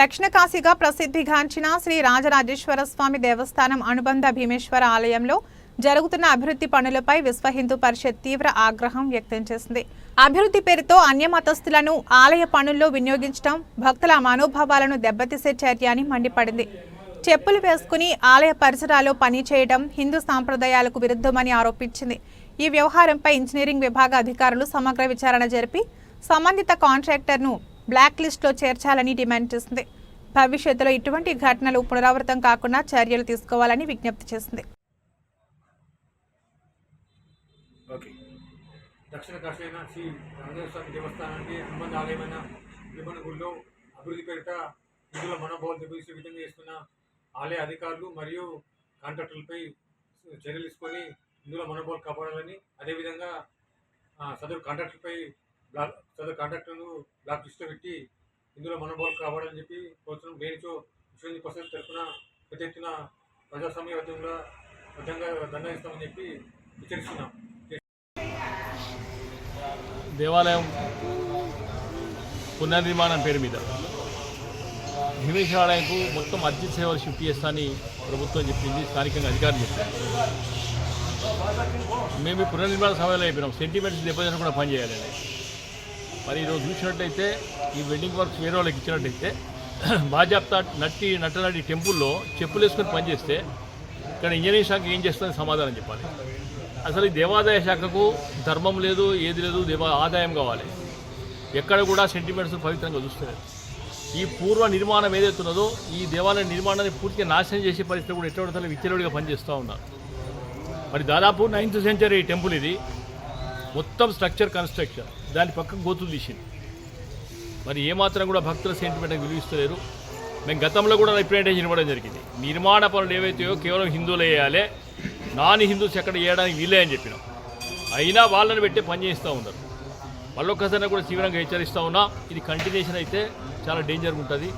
దక్షిణ కాశీగా ప్రసిద్ధిగాంచిన శ్రీ రాజరాజేశ్వర స్వామి దేవస్థానం అనుబంధ భీమేశ్వర ఆలయంలో జరుగుతున్న అభివృద్ధి పనులపై విశ్వ హిందూ పరిషత్ తీవ్ర ఆగ్రహం వ్యక్తం చేసింది. అభివృద్ధి పేరుతో అన్యమతస్థులను ఆలయ పనుల్లో వినియోగించడం భక్తుల మనోభావాలను దెబ్బతీసే చర్య అని మండిపడింది. చెప్పులు వేసుకుని ఆలయ పరిసరాల్లో పనిచేయడం హిందూ సాంప్రదాయాలకు విరుద్ధమని ఆరోపించింది. ఈ వ్యవహారంపై ఇంజనీరింగ్ విభాగ అధికారులు సమగ్ర విచారణ జరిపి సంబంధిత కాంట్రాక్టర్ను బ్లాక్ లిస్టులో చేర్చాలని డిమాండ్ చేసింది భవిష్యత్తులో ఇటువంటి ఘటనలు పునరావృతం కాకుండా చర్యలు తీసుకోవాలని విజ్ఞప్తి చేసింది ఓకే. దక్షిణ కాశీన శ్రీ రాజేశ్వర స్వామి దేవస్థానానికి సంబంధ ఆలయమైన తిరుమల గుడిలో అభివృద్ధి పేరిట నిధుల మనోభావాలు దెబ్బతీసే విధంగా చేస్తున్న ఆలయ అధికారులు మరియు కాంట్రాక్టర్లపై చర్యలు తీసుకొని నిధుల మనోభావాలు కాపాడాలని అదేవిధంగా సదరు కాంట్రాక్టర్పై బ్లాక్ సదరు కాంట్రాక్టర్ను బ్లాక్ లిస్ట్లో పెట్టి ఇందులో మనోభావాలు కావాలని చెప్పి కోరుతున్నాం. దేనితో విశ్వ పరిస్థితి తరఫున పెద్ద ఎత్తున ప్రజాస్వామ్య బద్ధంగా బద్ధంగా దండాయిస్తామని చెప్పి హెచ్చరిస్తున్నాం. దేవాలయం పునర్నిర్మాణం పేరు మీద భీమేశ్వరాలయంకు మొత్తం అర్జిత సేవలు షిఫ్ట్ చేస్తానని ప్రభుత్వం చెప్పింది స్థానికంగా అధికారులు చెప్పారు మేము పునర్నిర్మాణ సమయంలో అయిపోయినాం. సెంటిమెంట్స్ దెబ్బతిన కూడా పనిచేయాలని మరి ఈరోజు చూసినట్టయితే ఈ వెడ్డింగ్ వర్క్స్ వేరే వాళ్ళకి ఇచ్చినట్టయితే బాజాప్తా నట్టి నట్టనటి టెంపుల్లో చెప్పులు వేసుకొని పనిచేస్తే ఇక్కడ ఇంజనీరింగ్ శాఖ ఏం చేస్తుందని సమాధానం చెప్పాలి. అసలు ఈ దేవాదాయ శాఖకు ధర్మం లేదు ఏది లేదు దేవా ఆదాయం కావాలి. ఎక్కడ కూడా సెంటిమెంట్స్ పవిత్రంగా చూస్తలేదు. ఈ పూర్వ నిర్మాణం ఏదైతే ఉన్నదో ఈ దేవాలయ నిర్మాణాన్ని పూర్తిగా నాశనం చేసే పరిస్థితి కూడా ఎట్లా పడితే విచ్చలవిడిగా పనిచేస్తూ ఉన్నారు. మరి దాదాపు నైన్త్ సెంచరీ టెంపుల్ ఇది. మొత్తం స్ట్రక్చర్ కన్స్ట్రక్షన్ దాని పక్కకు గోతులు తీసింది మరి ఏమాత్రం కూడా భక్తుల సెంటిమెంట్కి విలువిస్తలేరు మేము గతంలో కూడా రిప్రజెంటేషన్ ఇవ్వడం జరిగింది. నిర్మాణ పనులు ఏవైతాయో కేవలం హిందువులు వేయాలి నాన్ హిందూస్ ఎక్కడ వేయడానికి వీలే అని చెప్పినాం. అయినా వాళ్ళని పెట్టి పని చేస్తూ ఉన్నారు. మళ్ళొక్కసారి కూడా తీవ్రంగా హెచ్చరిస్తూ ఉన్నా ఇది కంటిన్యూషన్ అయితే చాలా డేంజర్గా ఉంటుంది.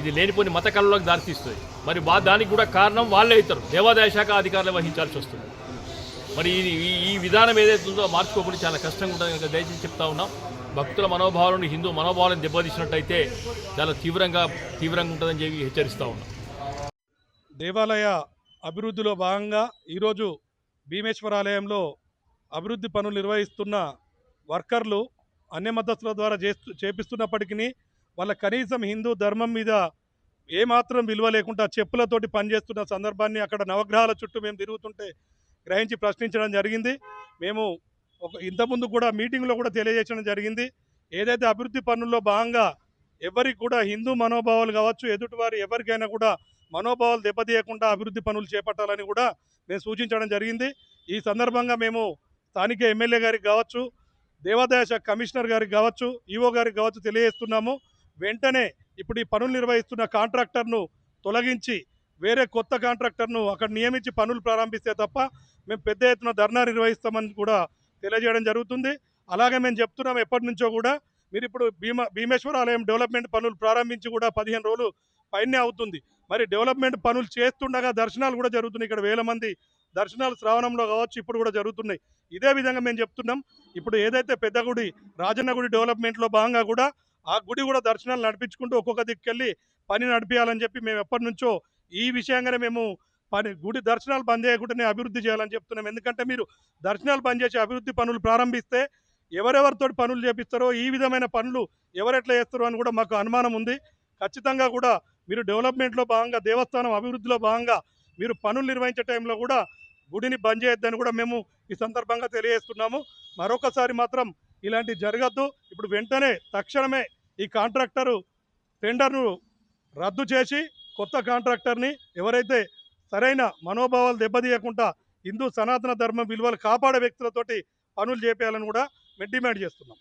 ఇది లేనిపోని మత కళలోకి దారితీస్తుంది. మరి దానికి కూడా కారణం వాళ్ళే అవుతారు. దేవాదాయ శాఖ అధికారులు వహించాల్సి వస్తుంది. మరి ఈ ఈ- ఈ విధానం ఏదైతే ఉందో మార్చుకోకుండా చాలా కష్టంగా ఉంటుంది కనుక దయచేసి చెప్తా ఉన్నాం. భక్తుల మనోభావాలను హిందూ మనోభావాలను దెబ్బతీసినట్టయితే చాలా తీవ్రంగా తీవ్రంగా ఉంటుందని చెప్పి హెచ్చరిస్తూ ఉన్నాం. దేవాలయ అభివృద్ధిలో భాగంగా ఈరోజు భీమేశ్వరాలయంలో అభివృద్ధి పనులు నిర్వహిస్తున్న వర్కర్లు అన్య మద్దతుల ద్వారా చేస్తూ చేపిస్తున్నప్పటికీ వాళ్ళ కనీసం హిందూ ధర్మం మీద ఏమాత్రం విలువ లేకుండా చెప్పులతోటి పనిచేస్తున్న సందర్భాన్ని అక్కడ నవగ్రహాల చుట్టూ మేము తిరుగుతుంటే గ్రహించి ప్రశ్నించడం జరిగింది. మేము ఒక ఇంతకుముందు కూడా మీటింగ్లో కూడా తెలియజేయడం జరిగింది. ఏదైతే అభివృద్ధి పనుల్లో భాగంగా ఎవరికి కూడా హిందూ మనోభావాలు కావచ్చు ఎదుటివారు ఎవరికైనా కూడా మనోభావాలు దెబ్బతీయకుండా అభివృద్ధి పనులు చేపట్టాలని కూడా మేము సూచించడం జరిగింది. ఈ సందర్భంగా మేము స్థానిక ఎమ్మెల్యే గారికి కావచ్చు దేవాదాయ శాఖ కమిషనర్ గారికి కావచ్చు ఈఓ గారికి కావచ్చు తెలియజేస్తున్నాము. వెంటనే ఇప్పుడు ఈ పనులు నిర్వహిస్తున్న కాంట్రాక్టర్ను తొలగించి వేరే కొత్త కాంట్రాక్టర్ను అక్కడ నియమించి పనులు ప్రారంభిస్తే తప్ప మేము పెద్ద ఎత్తున ధర్నా నిర్వహిస్తామని కూడా తెలియజేయడం జరుగుతుంది. అలాగే మేము చెప్తున్నాం ఎప్పటి నుంచో కూడా మీరు ఇప్పుడు భీమ భీమేశ్వర ఆలయం డెవలప్మెంట్ పనులు ప్రారంభించి కూడా పదిహేను రోజులు పైనే అవుతుంది. మరి డెవలప్మెంట్ పనులు చేస్తుండగా దర్శనాలు కూడా జరుగుతున్నాయి. ఇక్కడ వేల మంది దర్శనాలు శ్రావణంలో కావచ్చు ఇప్పుడు కూడా జరుగుతున్నాయి. ఇదే విధంగా మేము చెప్తున్నాం. ఇప్పుడు ఏదైతే పెద్ద గుడి రాజన్న గుడి డెవలప్మెంట్లో భాగంగా కూడా ఆ గుడి కూడా దర్శనాలు నడిపించుకుంటూ ఒక్కొక్క దిక్కెళ్ళి పని నడిపించాలని చెప్పి మేము ఎప్పటి నుంచో ఈ విషయంగానే మేము పని గుడి దర్శనాలు బంద్ చేయకుండానే అభివృద్ధి చేయాలని చెప్తున్నాం. ఎందుకంటే మీరు దర్శనాలు బంద్ చేసి అభివృద్ధి పనులు ప్రారంభిస్తే ఎవరెవరితో పనులు చేపిస్తారో ఈ విధమైన పనులు ఎవరెట్లా చేస్తారో అని కూడా మాకు అనుమానం ఉంది. ఖచ్చితంగా కూడా మీరు డెవలప్మెంట్లో భాగంగా దేవస్థానం అభివృద్ధిలో భాగంగా మీరు పనులు నిర్వహించే టైంలో కూడా గుడిని బంద్ చేయొద్దని కూడా మేము ఈ సందర్భంగా తెలియజేస్తున్నాము. మరొకసారి మాత్రం ఇలాంటి జరగద్దు. ఇప్పుడు వెంటనే తక్షణమే ఈ కాంట్రాక్టరు టెండర్ను రద్దు చేసి కొత్త కాంట్రాక్టర్ని ఎవరైతే సరైన మనోభావాలు దెబ్బతీయకుండా హిందూ సనాతన ధర్మం విలువలు కాపాడే వ్యక్తులతోటి పనులు చేపేయాలని కూడా మేము డిమాండ్ చేస్తున్నాం.